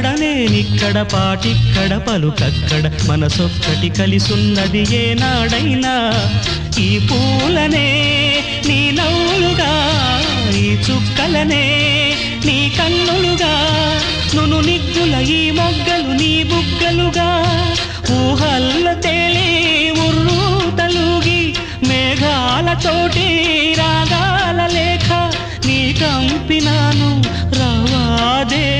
అక్కడ నేనిక్కడ పాటిక్కడ పలుకక్కడ మనసొక్కటి కలిసున్నది ఏనాడైనా. ఈ పూలనే నీ నవ్వులుగా ఈ చుక్కలనే నీ కన్నులుగా. నును నిగ్గుల ఈ మొగ్గలు నీ బుగ్గలుగా. ఊహల్ల తేలే ఉర్రు తలుగి మేఘాలతోటి రాగాల లేఖ. నీ కంపినాను రవాదే